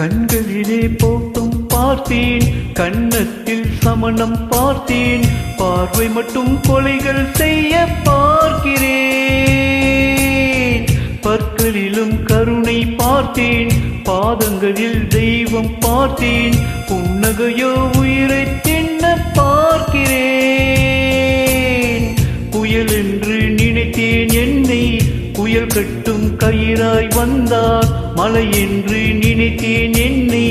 கண்களிலே போட்டும் பார்த்தேன் கன்னத்தில் சமணம் பார்த்தேன் பார்வை மட்டும் கொலைகள் செய்ய பார்க்கிறேன். பற்களிலும் கருணை பார்த்தேன் பாதங்களில் தெய்வம் பார்த்தேன் புன்னகையோ உயிரை தின்ன பார்க்கிறேன். புயல் என்று நினைத்தேன் என்னை புயல் கட்டும் கயிறாய் வந்தார் மலை என்று நினைத்தேன் என்னை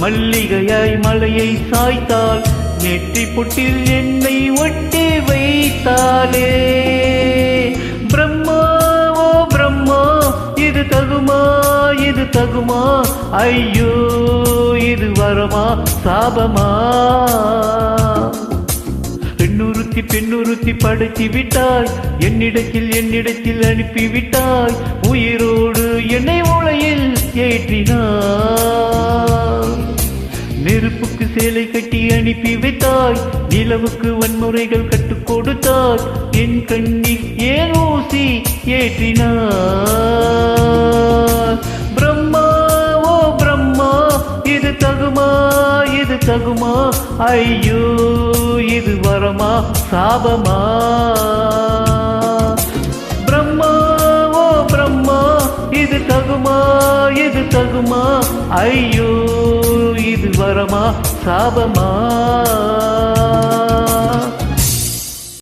மல்லிகையாய் மலையை சாய்த்தால் நெற்றி புட்டில் என்னை ஒட்டி வைத்தாலே பிரம்மா ஓ பிரம்மா இது தகுமா இது தகுமா? ஐயோ இது வரமா சாபமா? பெண்ணுறுத்தி பெண்ணுறுத்தி படைத்து விட்டாய் என்னிடத்தில் என்னிடத்தில் அனுப்பிவிட்டாய் உயிரோடு என்னை உலையில் ஏற்றினாய். சேலை கட்டி அனுப்பி வைத்தாய். நிலவுக்கு வன்முறைகள் கற்றுக் கொடுத்தாய். என் கண்ணில் ஏன் ஊசி ஏற்றினாய்? பிரம்மா ஓ பிரம்மா இது தகுமா இது தகுமா? ஐயோ இது வரமா சாபமா? பிரம்மா ஓ பிரம்மா இது தகுமா இது தகுமா? ஐயோ வரமா சாபமா?